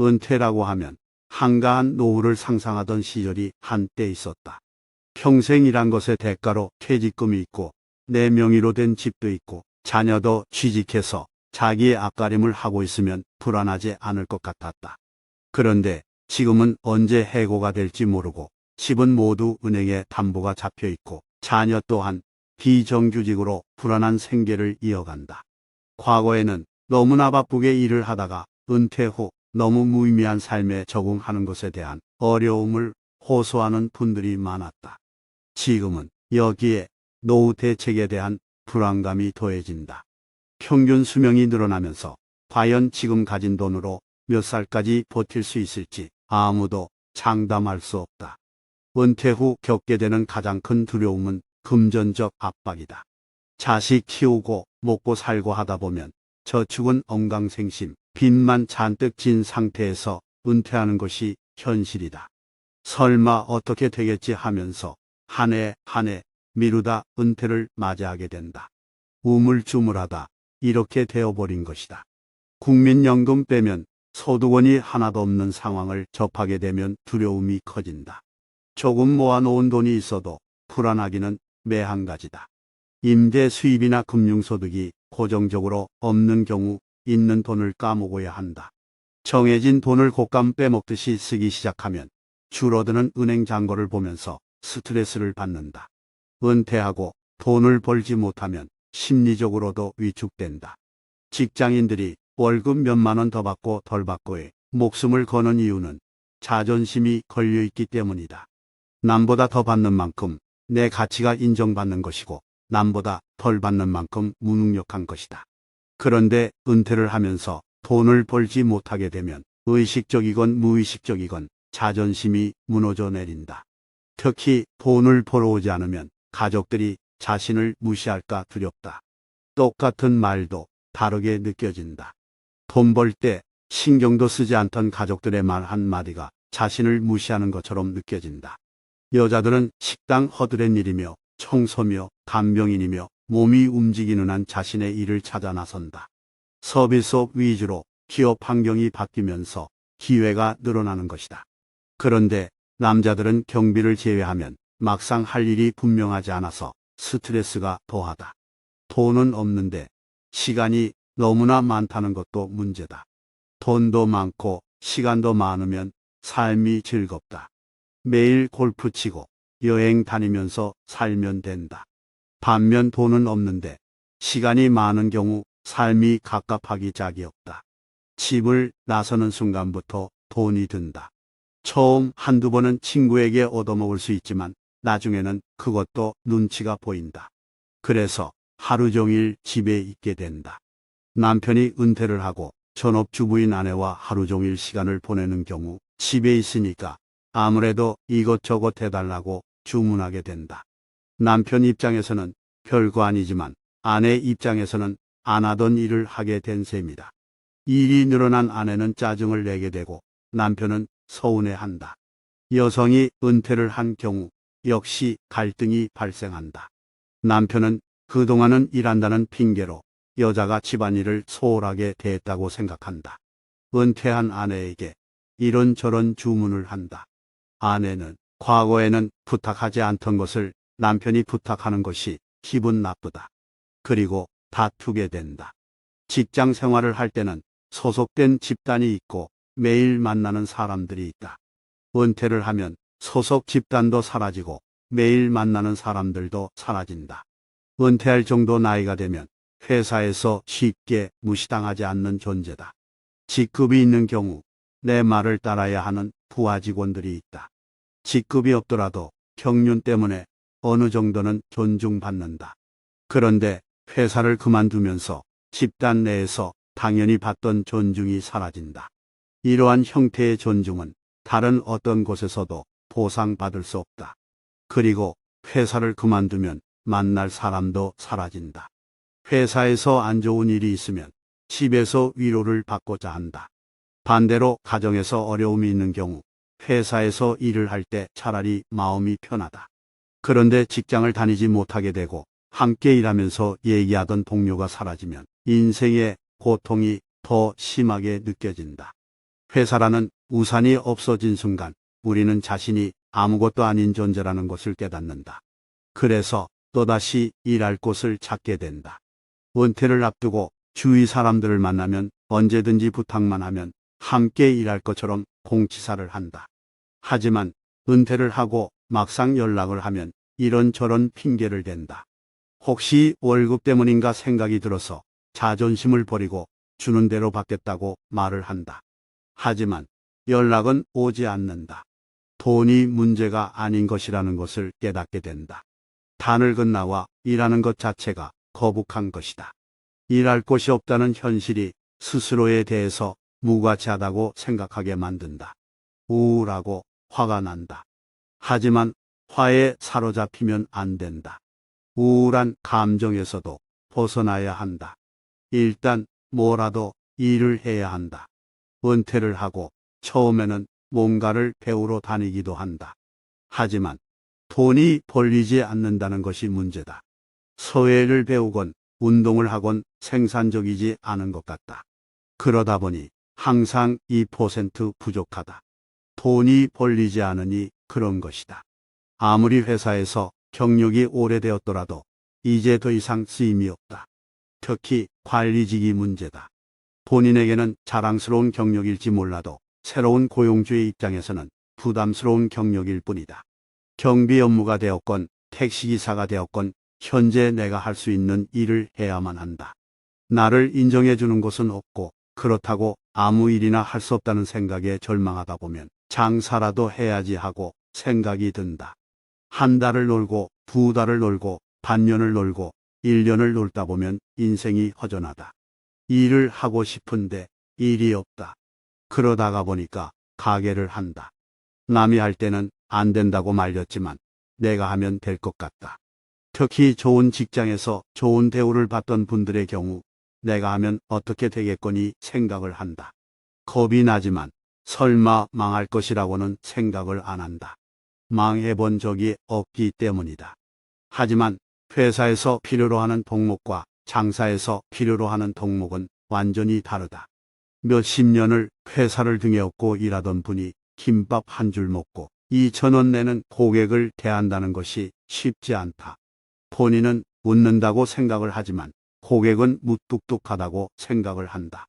은퇴라고 하면 한가한 노후를 상상하던 시절이 한때 있었다. 평생 일한 것의 대가로 퇴직금이 있고 내 명의로 된 집도 있고 자녀도 취직해서 자기의 앞가림을 하고 있으면 불안하지 않을 것 같았다. 그런데 지금은 언제 해고가 될지 모르고 집은 모두 은행에 담보가 잡혀 있고 자녀 또한 비정규직으로 불안한 생계를 이어간다. 과거에는 너무나 바쁘게 일을 하다가 은퇴 후 너무 무의미한 삶에 적응하는 것에 대한 어려움을 호소하는 분들이 많았다. 지금은 여기에 노후 대책에 대한 불안감이 더해진다. 평균 수명이 늘어나면서 과연 지금 가진 돈으로 몇 살까지 버틸 수 있을지 아무도 장담할 수 없다. 은퇴 후 겪게 되는 가장 큰 두려움은 금전적 압박이다. 자식 키우고 먹고 살고 하다 보면 저축은 엉강생심, 빚만 잔뜩 진 상태에서 은퇴하는 것이 현실이다. 설마 어떻게 되겠지 하면서 한 해 한 해 미루다 은퇴를 맞이하게 된다. 우물쭈물하다 이렇게 되어버린 것이다. 국민연금 빼면 소득원이 하나도 없는 상황을 접하게 되면 두려움이 커진다. 조금 모아놓은 돈이 있어도 불안하기는 매한 가지다. 임대 수입이나 금융소득이 고정적으로 없는 경우 있는 돈을 까먹어야 한다. 정해진 돈을 곶감 빼먹듯이 쓰기 시작하면 줄어드는 은행 잔고를 보면서 스트레스를 받는다. 은퇴하고 돈을 벌지 못하면 심리적으로도 위축된다. 직장인들이 월급 몇만 원 더 받고 덜 받고에 목숨을 거는 이유는 자존심이 걸려 있기 때문이다. 남보다 더 받는 만큼 내 가치가 인정받는 것이고 남보다 덜 받는 만큼 무능력한 것이다. 그런데 은퇴를 하면서 돈을 벌지 못하게 되면 의식적이건 무의식적이건 자존심이 무너져 내린다. 특히 돈을 벌어오지 않으면 가족들이 자신을 무시할까 두렵다. 똑같은 말도 다르게 느껴진다. 돈 벌 때 신경도 쓰지 않던 가족들의 말 한마디가 자신을 무시하는 것처럼 느껴진다. 여자들은 식당 허드렛 일이며 청소며 간병인이며 몸이 움직이는 한 자신의 일을 찾아 나선다. 서비스업 위주로 기업 환경이 바뀌면서 기회가 늘어나는 것이다. 그런데 남자들은 경비를 제외하면 막상 할 일이 분명하지 않아서 스트레스가 더하다. 돈은 없는데 시간이 너무나 많다는 것도 문제다. 돈도 많고 시간도 많으면 삶이 즐겁다. 매일 골프 치고 여행 다니면서 살면 된다. 반면 돈은 없는데 시간이 많은 경우 삶이 갑갑하기 짝이 없다. 집을 나서는 순간부터 돈이 든다. 처음 한두 번은 친구에게 얻어먹을 수 있지만 나중에는 그것도 눈치가 보인다. 그래서 하루 종일 집에 있게 된다. 남편이 은퇴를 하고 전업주부인 아내와 하루 종일 시간을 보내는 경우 집에 있으니까 아무래도 이것저것 해달라고 주문하게 된다. 남편 입장에서는 별거 아니지만 아내 입장에서는 안 하던 일을 하게 된 셈이다. 일이 늘어난 아내는 짜증을 내게 되고 남편은 서운해한다. 여성이 은퇴를 한 경우 역시 갈등이 발생한다. 남편은 그동안은 일한다는 핑계로 여자가 집안일을 소홀하게 대했다고 생각한다. 은퇴한 아내에게 이런저런 주문을 한다. 아내는 과거에는 부탁하지 않던 것을 남편이 부탁하는 것이 기분 나쁘다. 그리고 다투게 된다. 직장 생활을 할 때는 소속된 집단이 있고 매일 만나는 사람들이 있다. 은퇴를 하면 소속 집단도 사라지고 매일 만나는 사람들도 사라진다. 은퇴할 정도 나이가 되면 회사에서 쉽게 무시당하지 않는 존재다. 직급이 있는 경우 내 말을 따라야 하는 부하 직원들이 있다. 직급이 없더라도 경륜 때문에 어느 정도는 존중받는다. 그런데 회사를 그만두면서 집단 내에서 당연히 받던 존중이 사라진다. 이러한 형태의 존중은 다른 어떤 곳에서도 보상받을 수 없다. 그리고 회사를 그만두면 만날 사람도 사라진다. 회사에서 안 좋은 일이 있으면 집에서 위로를 받고자 한다. 반대로 가정에서 어려움이 있는 경우 회사에서 일을 할 때 차라리 마음이 편하다. 그런데 직장을 다니지 못하게 되고 함께 일하면서 얘기하던 동료가 사라지면 인생의 고통이 더 심하게 느껴진다. 회사라는 우산이 없어진 순간 우리는 자신이 아무것도 아닌 존재라는 것을 깨닫는다. 그래서 또다시 일할 곳을 찾게 된다. 은퇴를 앞두고 주위 사람들을 만나면 언제든지 부탁만 하면 함께 일할 것처럼 공치사를 한다. 하지만 은퇴를 하고 막상 연락을 하면 이런저런 핑계를 댄다. 혹시 월급 때문인가 생각이 들어서 자존심을 버리고 주는 대로 받겠다고 말을 한다. 하지만 연락은 오지 않는다. 돈이 문제가 아닌 것이라는 것을 깨닫게 된다. 다늙은 나와 일하는 것 자체가 거북한 것이다. 일할 곳이 없다는 현실이 스스로에 대해서 무가치하다고 생각하게 만든다. 우울하고 화가 난다. 하지만 화에 사로잡히면 안 된다. 우울한 감정에서도 벗어나야 한다. 일단 뭐라도 일을 해야 한다. 은퇴를 하고 처음에는 뭔가를 배우러 다니기도 한다. 하지만 돈이 벌리지 않는다는 것이 문제다. 서예를 배우건 운동을 하건 생산적이지 않은 것 같다. 그러다 보니 항상 2% 부족하다. 돈이 벌리지 않으니 그런 것이다. 아무리 회사에서 경력이 오래되었더라도 이제 더 이상 쓰임이 없다. 특히 관리직이 문제다. 본인에게는 자랑스러운 경력일지 몰라도 새로운 고용주의 입장에서는 부담스러운 경력일 뿐이다. 경비 업무가 되었건 택시기사가 되었건 현재 내가 할 수 있는 일을 해야만 한다. 나를 인정해 주는 곳은 없고 그렇다고 아무 일이나 할 수 없다는 생각에 절망하다 보면 장사라도 해야지 하고 생각이 든다. 한 달을 놀고 두 달을 놀고 반년을 놀고 1년을 놀다 보면 인생이 허전하다. 일을 하고 싶은데 일이 없다. 그러다가 보니까 가게를 한다. 남이 할 때는 안 된다고 말렸지만 내가 하면 될 것 같다. 특히 좋은 직장에서 좋은 대우를 받던 분들의 경우 내가 하면 어떻게 되겠거니 생각을 한다. 겁이 나지만 설마 망할 것이라고는 생각을 안 한다. 망해본 적이 없기 때문이다. 하지만 회사에서 필요로 하는 동목과 장사에서 필요로 하는 동목은 완전히 다르다. 몇십 년을 회사를 등에 업고 일하던 분이 김밥 한 줄 먹고 2천원 내는 고객을 대한다는 것이 쉽지 않다. 본인은 웃는다고 생각을 하지만 고객은 무뚝뚝하다고 생각을 한다.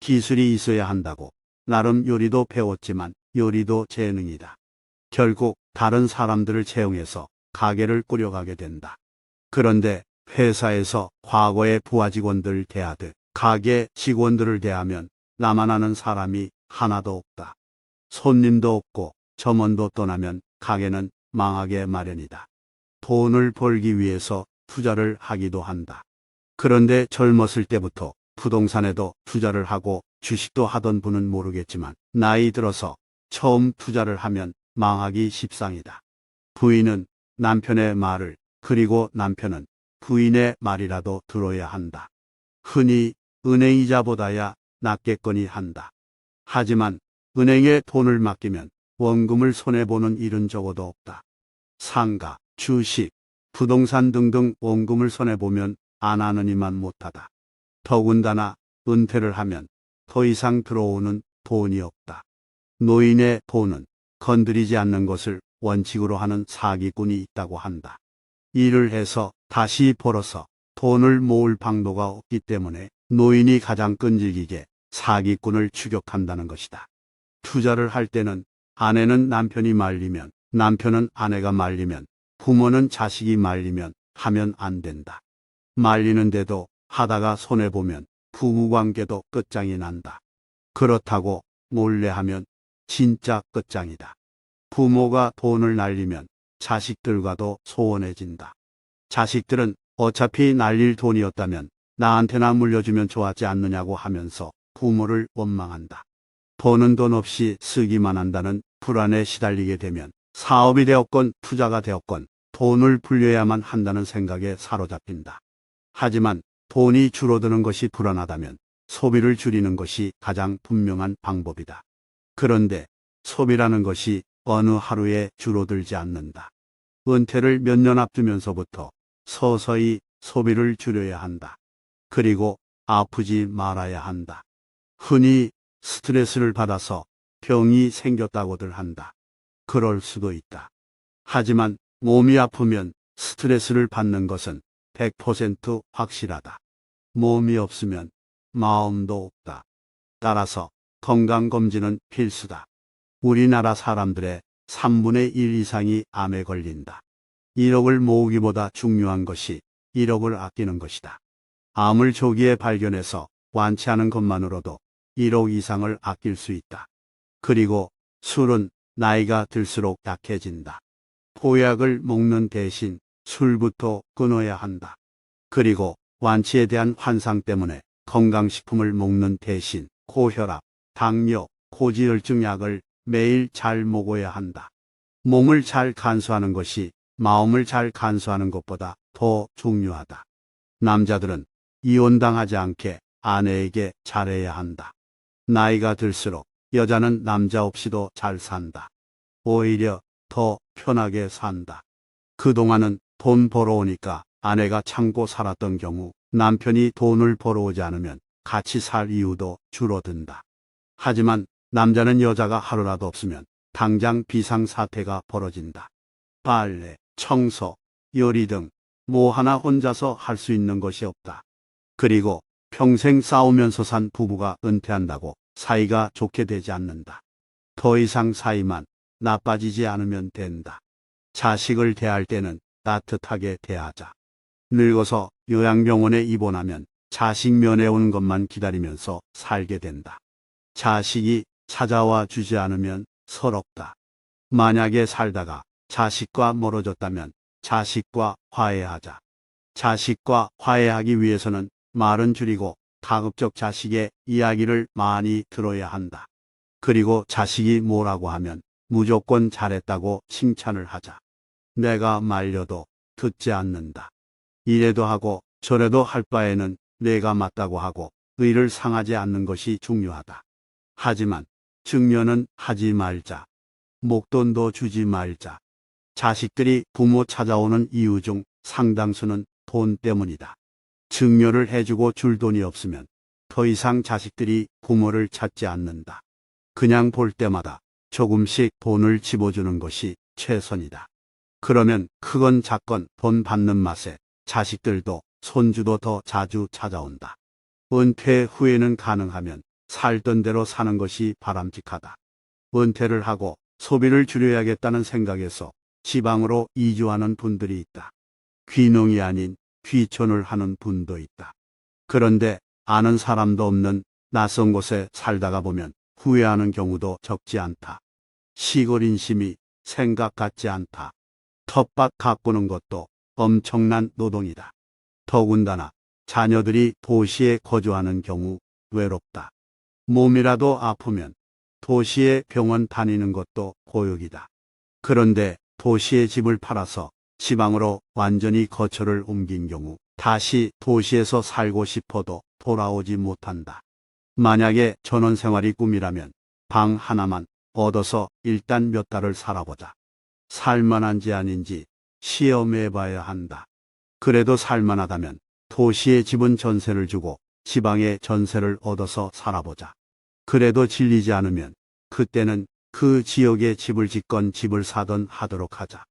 기술이 있어야 한다고 나름 요리도 배웠지만 요리도 재능이다. 결국 다른 사람들을 채용해서 가게를 꾸려가게 된다. 그런데 회사에서 과거의 부하 직원들 대하듯 가게 직원들을 대하면 나만 아는 사람이 하나도 없다. 손님도 없고 점원도 떠나면 가게는 망하게 마련이다. 돈을 벌기 위해서 투자를 하기도 한다. 그런데 젊었을 때부터 부동산에도 투자를 하고 주식도 하던 분은 모르겠지만 나이 들어서 처음 투자를 하면 망하기 십상이다. 부인은 남편의 말을 그리고 남편은 부인의 말이라도 들어야 한다. 흔히 은행이자보다야 낫겠거니 한다. 하지만 은행에 돈을 맡기면 원금을 손해보는 일은 적어도 없다. 상가, 주식, 부동산 등등 원금을 손해보면 안 하느니만 못하다. 더군다나 은퇴를 하면 더 이상 들어오는 돈이 없다. 노인의 돈은 건드리지 않는 것을 원칙으로 하는 사기꾼이 있다고 한다. 일을 해서 다시 벌어서 돈을 모을 방도가 없기 때문에 노인이 가장 끈질기게 사기꾼을 추격한다는 것이다. 투자를 할 때는 아내는 남편이 말리면 남편은 아내가 말리면 부모는 자식이 말리면 하면 안 된다. 말리는데도 하다가 손해보면 부부관계도 끝장이 난다. 그렇다고 몰래 하면 진짜 끝장이다. 부모가 돈을 날리면 자식들과도 소원해진다. 자식들은 어차피 날릴 돈이었다면 나한테나 물려주면 좋았지 않느냐고 하면서 부모를 원망한다. 버는 돈 없이 쓰기만 한다는 불안에 시달리게 되면 사업이 되었건 투자가 되었건 돈을 불려야만 한다는 생각에 사로잡힌다. 하지만 돈이 줄어드는 것이 불안하다면 소비를 줄이는 것이 가장 분명한 방법이다. 그런데 소비라는 것이 어느 하루에 줄어들지 않는다. 은퇴를 몇 년 앞두면서부터 서서히 소비를 줄여야 한다. 그리고 아프지 말아야 한다. 흔히 스트레스를 받아서 병이 생겼다고들 한다. 그럴 수도 있다. 하지만 몸이 아프면 스트레스를 받는 것은 100% 확실하다. 몸이 없으면 마음도 없다. 따라서 건강검진은 필수다. 우리나라 사람들의 3분의 1 이상이 암에 걸린다. 1억을 모으기보다 중요한 것이 1억을 아끼는 것이다. 암을 조기에 발견해서 완치하는 것만으로도 1억 이상을 아낄 수 있다. 그리고 술은 나이가 들수록 약해진다. 보약을 먹는 대신 술부터 끊어야 한다. 그리고 완치에 대한 환상 때문에 건강식품을 먹는 대신 고혈압, 당뇨, 고지혈증 약을 매일 잘 먹어야 한다. 몸을 잘 간수하는 것이 마음을 잘 간수하는 것보다 더 중요하다. 남자들은 이혼당하지 않게 아내에게 잘해야 한다. 나이가 들수록 여자는 남자 없이도 잘 산다. 오히려 더 편하게 산다. 그동안은 돈 벌어오니까 아내가 참고 살았던 경우 남편이 돈을 벌어오지 않으면 같이 살 이유도 줄어든다. 하지만 남자는 여자가 하루라도 없으면 당장 비상사태가 벌어진다. 빨래, 청소, 요리 등 뭐 하나 혼자서 할 수 있는 것이 없다. 그리고 평생 싸우면서 산 부부가 은퇴한다고 사이가 좋게 되지 않는다. 더 이상 사이만 나빠지지 않으면 된다. 자식을 대할 때는 따뜻하게 대하자. 늙어서 요양병원에 입원하면 자식 면회 오는 것만 기다리면서 살게 된다. 자식이 찾아와 주지 않으면 서럽다. 만약에 살다가 자식과 멀어졌다면 자식과 화해하자. 자식과 화해하기 위해서는 말은 줄이고 가급적 자식의 이야기를 많이 들어야 한다. 그리고 자식이 뭐라고 하면 무조건 잘했다고 칭찬을 하자. 내가 말려도 듣지 않는다. 이래도 하고 저래도 할 바에는 내가 맞다고 하고 의를 상하지 않는 것이 중요하다. 하지만 증여는 하지 말자. 목돈도 주지 말자. 자식들이 부모 찾아오는 이유 중 상당수는 돈 때문이다. 증여를 해주고 줄 돈이 없으면 더 이상 자식들이 부모를 찾지 않는다. 그냥 볼 때마다 조금씩 돈을 집어주는 것이 최선이다. 그러면 크건 작건 돈 받는 맛에 자식들도 손주도 더 자주 찾아온다. 은퇴 후에는 가능하면 살던 대로 사는 것이 바람직하다. 은퇴를 하고 소비를 줄여야겠다는 생각에서 지방으로 이주하는 분들이 있다. 귀농이 아닌 귀촌을 하는 분도 있다. 그런데 아는 사람도 없는 낯선 곳에 살다가 보면 후회하는 경우도 적지 않다. 시골 인심이 생각 같지 않다. 텃밭 가꾸는 것도 엄청난 노동이다. 더군다나 자녀들이 도시에 거주하는 경우 외롭다. 몸이라도 아프면 도시에 병원 다니는 것도 고역이다. 그런데 도시의 집을 팔아서 지방으로 완전히 거처를 옮긴 경우 다시 도시에서 살고 싶어도 돌아오지 못한다. 만약에 전원 생활이 꿈이라면 방 하나만 얻어서 일단 몇 달을 살아보자. 살만한지 아닌지 시험해 봐야 한다. 그래도 살만하다면 도시에 집은 전세를 주고 지방에 전세를 얻어서 살아보자. 그래도 질리지 않으면 그때는 그 지역에 집을 짓건 집을 사던 하도록 하자.